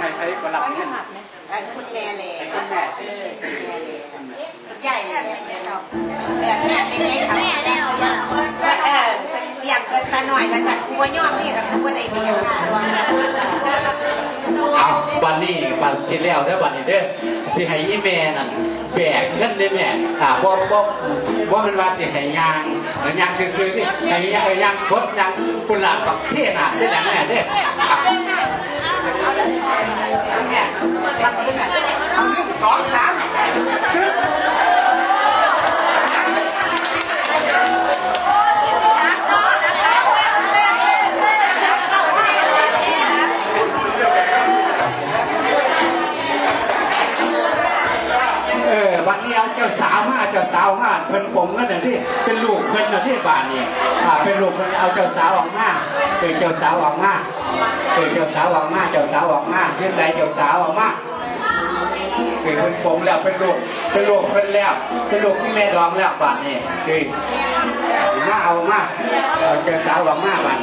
ให้ใครก็รับเงินอันคุณแม่เลยให้คุณแม่เออคุณแม่เลยใหญ่เลยเนี่ยเราแบบเนี้ยเป็นไงแม่ได้เอาอย่างเออเลี้ยงเกินตาหน่อยมาสั่นกูว่าย่อมนี่กับกูว่าในเดียวเอาวันนี้วันที่แล้วเด้อวันนี้เด้อสิให้อีแม่นั่นแบกเงินได้แม่อ่าบ่บ่บ่ามันว่าสิให้ยางหรือยางซื่อๆนี่ให้ยางยางกดยางกุณหลาบกับเทศน่ะได้แม่เด้อ สองสามเออวันนี้เอาเจ้าสาวมาเจ้าสาวมาเพิ่นผมก็น่ะที่เป็นลูกเพิ่นน่ะที่บ้านนี่ อ่าเป็นลูกเพิ่นเอาเจ้าสาวออกมาเกิดเจ้าสาวออกมาเกิดเจ้าสาวออกมาเจ้าสาวออกมาเพื่องใดเจ้าสาวออกมาเกิดเป็นผมแล้วเป็นลูกเป็นลูกเพิ่นแล้วเป็นลูกที่แม่ร้องแล้วบ้านนี่คือมาเอามาเอาเจ้าสาวออกมาบ้าน